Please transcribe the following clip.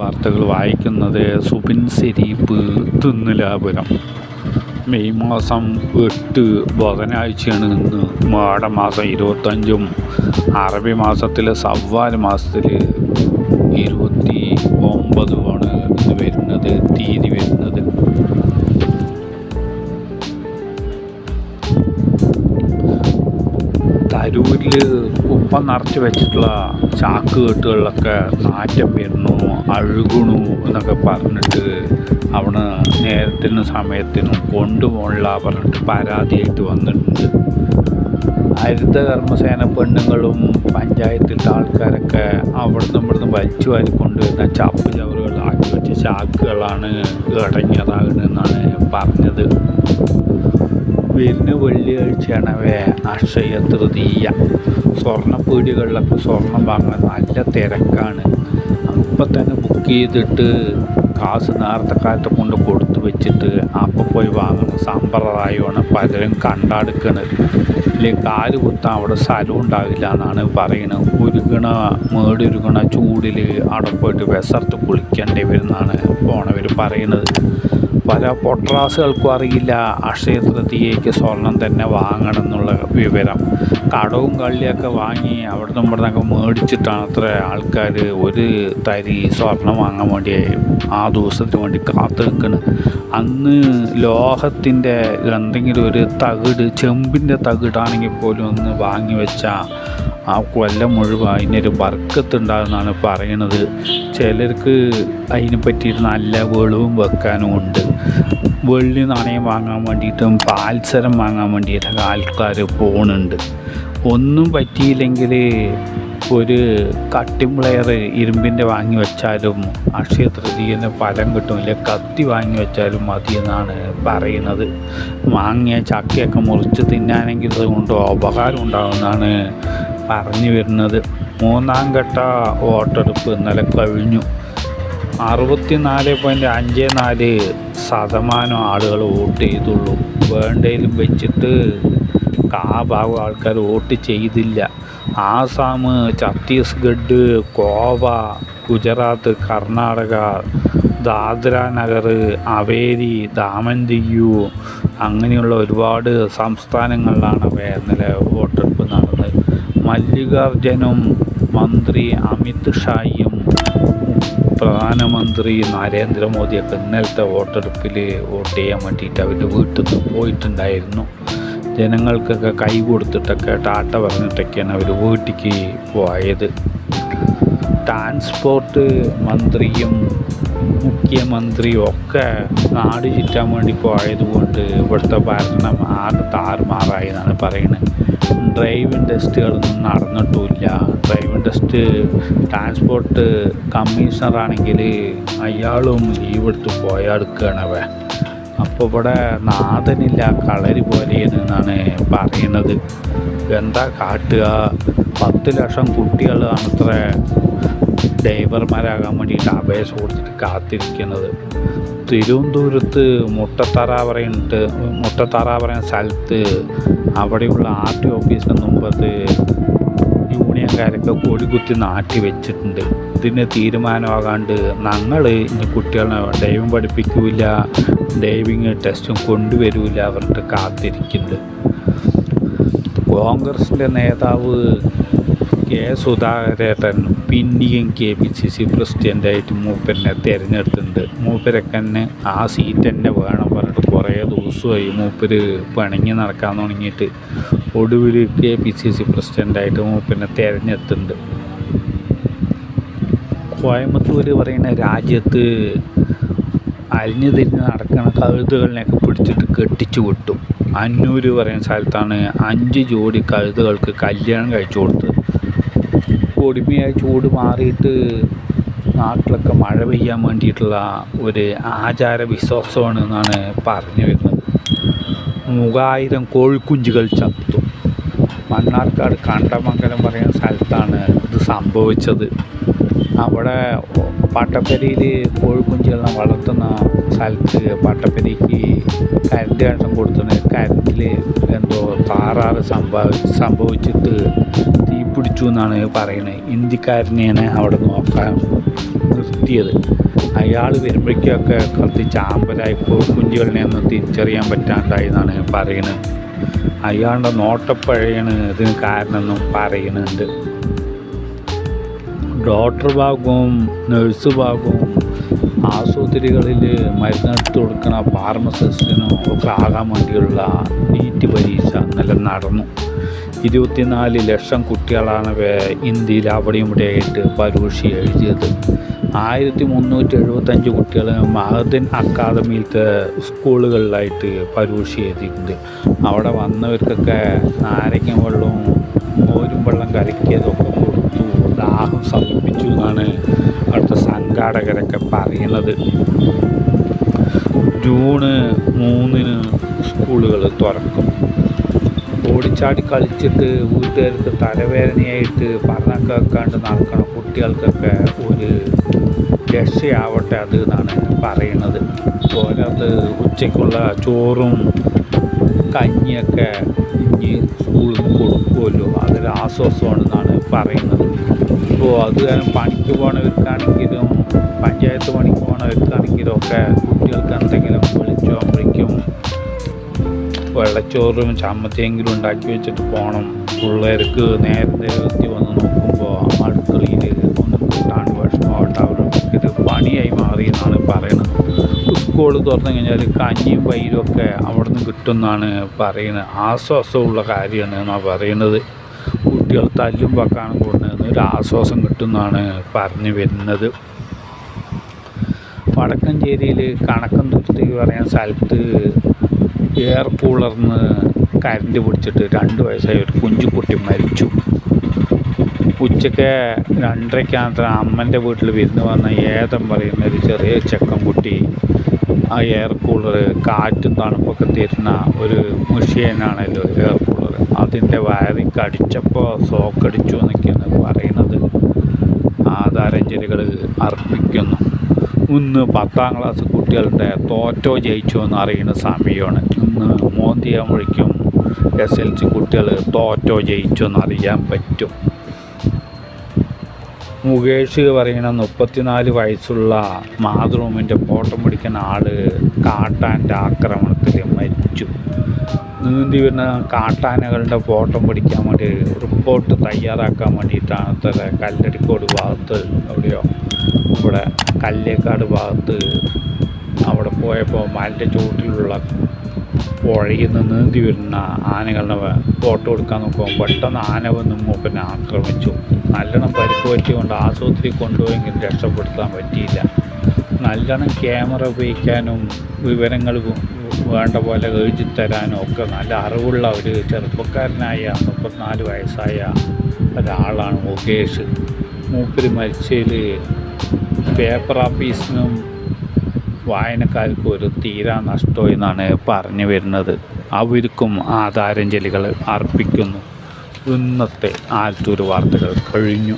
വാർത്തകൾ വായിക്കുന്നത് സുബിൻ സെരീപ്പ് തിന്നുലാപുരം. മെയ് മാസം എട്ട് ബുധനാഴ്ചയാണ് ഇന്ന് മാടമാസം ഇരുപത്തഞ്ചും. അറബി മാസത്തിൽ സവ്വാൽ മാസത്തിൽ ഇരുപത്തി ഉപ്പ നിറച്ച് വെച്ചിട്ടുള്ള ചാക്ക് കെട്ടുകളിലൊക്കെ നാറ്റം വരുന്നു അഴുകണു എന്നൊക്കെ പറഞ്ഞിട്ട് അവിടെ നേരത്തിനും സമയത്തിനും കൊണ്ടുപോകണില്ല പറഞ്ഞിട്ട് പരാതിയായിട്ട് വന്നിട്ടുണ്ട്. ഹരിത കർമ്മസേന പെണ്ണുങ്ങളും പഞ്ചായത്തിന്റെ ആൾക്കാരൊക്കെ അവിടുന്ന് ഇവിടുന്ന് വലിച്ചു വാരിക്കൊണ്ട് വരുന്ന ചപ്പ് ചവറുകൾ ആക്കി വെച്ച ചാക്കുകളാണ് ഇടങ്ങിയതാകണമെന്നാണ് പറഞ്ഞത്. വരുന്ന വെള്ളിയാഴ്ചയാണവേ അക്ഷയ തൃതീയ സ്വർണപ്പീടികളിലൊക്കെ സ്വർണം വാങ്ങാൻ നല്ല തിരക്കാണ്. അപ്പം തന്നെ ബുക്ക് ചെയ്തിട്ട് കാസ് നേരത്തെ കാലത്ത് കൊണ്ട് കൊടുത്ത് വെച്ചിട്ട് അപ്പം പോയി വാങ്ങുന്ന സമ്പ്രദായമാണ് പലരും കണ്ടാടുക്കണത് ഇല്ലെങ്കിൽ കാൽ കുത്താൻ അവിടെ സ്ഥലം ഉണ്ടാവില്ല എന്നാണ് പറയുന്നത് ഉരുകണ മേടുരുകണ ചൂടിൽ അവിടെ പോയിട്ട് വിസർത്ത് കുളിക്കേണ്ടി വരുന്നതാണ് പോണവർ പറയുന്നത് പല പൊട്രാസുകൾക്കും അറിയില്ല. അക്ഷയ തൃതീയയ്ക്ക് സ്വർണം തന്നെ വാങ്ങണം എന്നുള്ള വിവരം. കടവും കള്ളിയൊക്കെ വാങ്ങി അവിടുന്ന് ഇവിടുന്നൊക്കെ മേടിച്ചിട്ടാണ് അത്ര ആൾക്കാർ ഒരു തരി സ്വർണം വാങ്ങാൻ വേണ്ടി ആ ദിവസത്തിന് വേണ്ടി കാത്തു നിൽക്കുന്നത് അന്ന് ലോഹത്തിന്റെ എന്തെങ്കിലും ഒരു തകിട് ചെമ്പിന്റെ തകിടാണെങ്കിൽ പോലും ഒന്ന് വാങ്ങി വെച്ചാൽ ആ കൊല്ലം മുഴുവൻ അതിനൊരു ബർക്കത്തുണ്ടാകുമെന്നാണ് പറയണത്. ചിലർക്ക് അതിനെ പറ്റിയിട്ട് നല്ല വെളിവും വെക്കാനും ഉണ്ട്. വെള്ളി നാണയം വാങ്ങാൻ വേണ്ടിയിട്ടും പാൽസരം വാങ്ങാൻ വേണ്ടിയിട്ടൊക്കെ ആൾക്കാർ പോകുന്നുണ്ട് ഒന്നും പറ്റിയില്ലെങ്കിൽ ഒരു കട്ടിംഗ് പ്ലെയർ ഇരുമ്പിന്റെ വാങ്ങി വെച്ചാലും അക്ഷയ തൃതീയന് ഫലം കിട്ടും. ഇല്ല കത്തി വാങ്ങി വെച്ചാലും മതി എന്നാണ് പറയുന്നത് വാങ്ങിയ ചക്കയൊക്കെ മുറിച്ച് തിന്നാനെങ്കിൽ അതുകൊണ്ട് ഉപകാരം ഉണ്ടാകുമെന്നാണ് പറഞ്ഞു വരുന്നത്. മൂന്നാം ഘട്ട വോട്ടെടുപ്പ് ഇന്നലെ കഴിഞ്ഞു. അറുപത്തിനാല് പോയിന്റ് അഞ്ച് നാല് ശതമാനം ആളുകൾ വോട്ട് ചെയ്തുള്ളൂ. വേണ്ടയിലും വെച്ചിട്ട് കാ ഭാഗം ആൾക്കാർ വോട്ട് ചെയ്തില്ല. ആസാം ഛത്തീസ്ഗഡ് ഗോവ ഗുജറാത്ത് കർണാടക ദാദ്ര നഗർ അവേരി ദാമൻ അങ്ങനെയുള്ള ഒരുപാട് സംസ്ഥാനങ്ങളിലാണ് ഇന്നലെ വോട്ടെടുപ്പ് നടന്നത്. മല്ലികാർജുനും മന്ത്രി അമിത് ഷായും പ്രധാനമന്ത്രി നരേന്ദ്രമോദിയൊക്കെ ഇന്നലത്തെ വോട്ടെടുപ്പിൽ വോട്ട് ചെയ്യാൻ വേണ്ടിയിട്ട് അവരുടെ വീട്ടിൽ നിന്ന് പോയിട്ടുണ്ടായിരുന്നു. ജനങ്ങൾക്കൊക്കെ കൈ കൊടുത്തിട്ടൊക്കെ ടാറ്റ പറഞ്ഞിട്ടൊക്കെയാണ് അവർ വീട്ടിലേക്ക് പോയത്. ട്രാൻസ്പോർട്ട് മന്ത്രിയും മുഖ്യമന്ത്രിയും ഒക്കെ നാട് ചുറ്റാൻ വേണ്ടി പോയതുകൊണ്ട് ഇവിടുത്തെ ഭരണം ആകെ താറുമാറായി എന്നാണ് പറയുന്നത് ഡ്രൈവിംഗ് ടെസ്റ്റുകളൊന്നും നടന്നിട്ടുമില്ല. ഡ്രൈവിംഗ് ടെസ്റ്റ് ട്രാൻസ്പോർട്ട് കമ്മീഷണറാണെങ്കിൽ അയാളും ലീവ് എടുത്ത് പോയാടുക്കുകയാണവ അപ്പോൾ ഇവിടെ നാഥനില്ല കളരി പോലെ എന്നാണ് പറയുന്നത്. എന്താ കാട്ടുക? പത്ത് ലക്ഷം കുട്ടികളാണ് അത്ര ഡ്രൈവർമാരാകാൻ വേണ്ടിയിട്ട് അപേക്ഷ കൊടുത്തിട്ട് കാത്തിരിക്കുന്നത് തിരുവനന്തപുരത്ത് മുട്ടത്താറ പറയുന്നിട്ട് മുട്ടത്താറ പറയുന്ന സ്ഥലത്ത് അവിടെയുള്ള ആർ ടി ഓഫീസിന് മുമ്പത്ത് യൂണിയൻകാരൊക്കെ കൊടികുത്തി നാട്ടി വെച്ചിട്ടുണ്ട്. ഇതിന് തീരുമാനമാകാണ്ട് ഞങ്ങൾ ഇനി കുട്ടികളെ ഡൈവിങ് പഠിപ്പിക്കില്ല ഡൈവിങ് ടെസ്റ്റും കൊണ്ടുവരില്ല അവരുടെ കാത്തിരിക്കുന്നുണ്ട്. കോൺഗ്രസിന്റെ നേതാവ് കെ സുധാകരേട്ടൻ പിന്നെയും കെ പി സി സി പ്രസിഡന്റായിട്ട് മൂപ്പരനെ തിരഞ്ഞെടുത്തിട്ടുണ്ട്. മൂപ്പരൊക്കെ തന്നെ ആ സീറ്റ് തന്നെ വേണം പറഞ്ഞിട്ട് കുറേ ദിവസമായി മൂപ്പര് പിണങ്ങി നടക്കാൻ തുടങ്ങിയിട്ട് ഒടുവിൽ കെ പി സി സി പ്രസിഡന്റായിട്ട് മൂപ്പരനെ തിരഞ്ഞെടുത്തിട്ടുണ്ട്. കോയമ്പത്തൂർ പറയുന്ന രാജ്യത്ത് അലിഞ്ഞു തിരിഞ്ഞ് നടക്കുന്ന കഴുതുകളിനെയൊക്കെ പിടിച്ചിട്ട് കെട്ടിച്ചു വിട്ടു. അന്നൂർ പറയുന്ന സ്ഥലത്താണ് അഞ്ച് ജോഡി കഴുതുകൾക്ക് കല്യാണം കഴിച്ചു കൊടുത്തത്. കൊടുമയായി ചൂട് മാറിയിട്ട് നാട്ടിലൊക്കെ മഴ പെയ്യാൻ വേണ്ടിയിട്ടുള്ള ഒരു ആചാര വിശ്വാസമാണ് എന്നാണ് പറഞ്ഞു വരുന്നത്. മൂവായിരം കോഴിക്കുഞ്ചുകൾ ചത്തു. മണ്ണാർക്കാട് കണ്ടമംഗലം പറയുന്ന സ്ഥലത്താണ് ഇത് സംഭവിച്ചത്. അവിടെ പട്ടപ്പരിയിൽ കോഴിക്കുഞ്ചുകളെ വളർത്തുന്ന സ്ഥലത്ത് പട്ടപ്പരിക്ക് കരണ്ട് കണ്ടം കൊടുത്തത് കരണ്ടിൽ എന്തോ താറാറ് സംഭവ സംഭവിച്ചിട്ട് തീ പിടിച്ചു എന്നാണ് പറയുന്നത്. ഇന്ത്യക്കാരനെയാണ് അവിടെ നോക്കാൻ നിർത്തിയത്. അയാൾ വരുമ്പോഴേക്കൊക്കെ കത്തി ചാമ്പലായി കുഞ്ചുകളിനെ ഒന്ന് തിരിച്ചറിയാൻ പറ്റാണ്ടായി എന്നാണ് പറയുന്നത്. അയാളുടെ നോട്ടപ്പഴയാണ് ഇതിന് കാരണമെന്നും പറയുന്നുണ്ട്. ഡോക്ടർ ഭാഗവും നഴ്സ് ഭാഗവും ആശുപത്രികളിൽ മരുന്നെടുത്ത് കൊടുക്കുന്ന ഫാർമസിസ്റ്റിനും ഒക്കെ ആകാൻ വേണ്ടിയുള്ള നീറ്റ് പരീക്ഷ ഇന്നലെ നടന്നു. ഇരുപത്തിനാല് ലക്ഷം കുട്ടികളാണ് ഇന്ത്യയിൽ അവിടെയും ഇവിടെയായിട്ട് പരീക്ഷ എഴുതിയത്. ആയിരത്തി മുന്നൂറ്റി എഴുപത്തഞ്ച് കുട്ടികൾ മഹദിൻ അക്കാദമിയിലത്തെ സ്കൂളുകളിലായിട്ട് പരീക്ഷ എഴുതിയിട്ടുണ്ട്. അവിടെ വന്നവർക്കൊക്കെ നാരങ്ങ വെള്ളവും മോരും വെള്ളം കലക്കിയതൊക്കെ കൊടുത്തു. ദാഹം സമീപിച്ചു എന്നാണ് അവിടുത്തെ സംഘാടകരൊക്കെ പറയുന്നത്. ജൂണ് മൂന്നിന് സ്കൂളുകൾ തുറക്കും. ഓടിച്ചാടി കളിച്ചിട്ട് വീട്ടുകാർക്ക് തലവേദനയായിട്ട് പറഞ്ഞ കേൾക്കാണ്ട് നടക്കണം കുട്ടികൾക്കൊക്കെ ഒരു രക്ഷയാവട്ടെ അത് എന്നാണ് പറയുന്നത്. പോരാത് ഉച്ചയ്ക്കുള്ള ചോറും കഞ്ഞിയൊക്കെ ഇനി സ്കൂളിൽ നിന്ന് കൊടുക്കുമല്ലോ അതൊരു ആശ്വാസമാണെന്നാണ് പറയുന്നത്. അത് കാരണം പണിക്ക് പോണവർക്കാണെങ്കിലും പഞ്ചായത്ത് പണിക്ക് പോണവർക്കാണെങ്കിലും ഒക്കെ കുട്ടികൾക്ക് എന്തെങ്കിലും വിളിച്ചോമ്പളിക്കും വെള്ളച്ചോറും ചമ്മന്തിയെങ്കിലും ഉണ്ടാക്കി വെച്ചിട്ട് പോകണം പിള്ളേർക്ക് നേരത്തെ എത്തി വന്ന് നോക്കുമ്പോൾ അടുക്കളയിൽ ഒന്നും കൂട്ടാണ്ട് ഭക്ഷണം ഉണ്ടാവണം ഇത് പണിയായി മാറി എന്നാണ് പറയുന്നത് സ്കൂൾ തുറന്നു കഴിഞ്ഞാൽ കഞ്ഞിയും പൈരും ഒക്കെ അവിടെ നിന്ന് കിട്ടുമെന്നാണ് പറയുന്നത്. ആശ്വാസമുള്ള കാര്യമാണ് എന്നാണ് പറയുന്നത് കുട്ടികൾ തല്ലും വക്കാനും കൂടുന്നതെന്ന് ഒരു ആശ്വാസം കിട്ടുമെന്നാണ് പറഞ്ഞു വരുന്നത്. വടക്കഞ്ചേരിയിൽ കണക്കം തുരുത്തേക്ക് പറയാൻ സ്ഥലത്ത് എയർ കൂളർന്ന് കരണ്ട് പിടിച്ചിട്ട് രണ്ട് വയസ്സായ ഒരു കുഞ്ചുകുട്ടി മരിച്ചു. ഉച്ചയ്ക്ക് രണ്ടരയ്ക്കകത്ത് അമ്മന്റെ വീട്ടിൽ വിരുന്ന് വന്ന ഏതം പറയുന്ന ഒരു ചെറിയ ചെക്കൻ കുട്ടി ആ എയർ കൂളർ കാറ്റും തണുപ്പൊക്കെ തരുന്ന ഒരു മെഷീനാണല്ലോ എയർ അതിന്റെ വയറിങ് കടിച്ചപ്പോൾ സോക്കടിച്ചു എന്നൊക്കെയാണ് പറയുന്നത്. ആധാരഞ്ജലികൾ അർപ്പിക്കുന്നു. ഇന്ന് പത്താം ക്ലാസ് കുട്ടികളുടെ തോറ്റോ ജയിച്ചോ എന്ന് അറിയുന്ന സമയമാണ്. ഇന്ന് മോന്തിയാകുമ്പോഴേക്കും എസ് എൽ സി കുട്ടികൾ തോറ്റോ ജയിച്ചോ എന്ന് അറിയാൻ പറ്റും. മുകേഷ് പറയുന്ന മുപ്പത്തിനാല് വയസ്സുള്ള മാതൃഭൂമിന്റെ ഫോട്ടോ പിടിക്കുന്ന ആൾ കാട്ടാന്റെ ആക്രമണത്തിൽ മരിച്ചു. നീന്തി വരുന്ന കാട്ടാനകളുടെ ഫോട്ടോ പിടിക്കാൻ വേണ്ടി റിപ്പോർട്ട് തയ്യാറാക്കാൻ വേണ്ടിയിട്ടാണ് അത്ര കല്ലടിക്കോട് ഭാഗത്ത് എവിടെയോ ഇവിടെ കല്ലേക്കാട് ഭാഗത്ത് അവിടെ പോയപ്പോൾ മലന്റെ ചുവട്ടിലുള്ള പുഴയിൽ നിന്ന് നീന്തി വരുന്ന ആനകളുടെ ഫോട്ടോ എടുക്കാൻ നോക്കുമ്പോൾ പെട്ടെന്ന് ആന വന്ന് മൂപ്പനെ ആക്രമിച്ചു. നല്ലോണം പരിക്ക് പറ്റിക്കൊണ്ട് ആശുപത്രി കൊണ്ടുപോയെങ്കിൽ രക്ഷപ്പെടുത്താൻ പറ്റിയില്ല. നല്ലോണം ക്യാമറ ഉപയോഗിക്കാനും വിവരങ്ങൾ വേണ്ട പോലെ എഴുതി തരാനും ഒക്കെ നല്ല അറിവുള്ള ഒരു ചെറുപ്പക്കാരനായ മുപ്പത്തിനാല് വയസ്സായ ഒരാളാണ് മുകേഷ്. മൂപ്പര് മരിച്ചതിൽ പേപ്പർ ഓഫീസിനും വായനക്കാർക്ക് ഒരു തീരാ നഷ്ടം എന്നാണ് പറഞ്ഞു വരുന്നത്. അവർക്കും ആദാരാഞ്ജലികൾ അർപ്പിക്കുന്നു. ഇന്നത്തെ ആലത്തൂർ വാർത്തകൾ കഴിഞ്ഞു.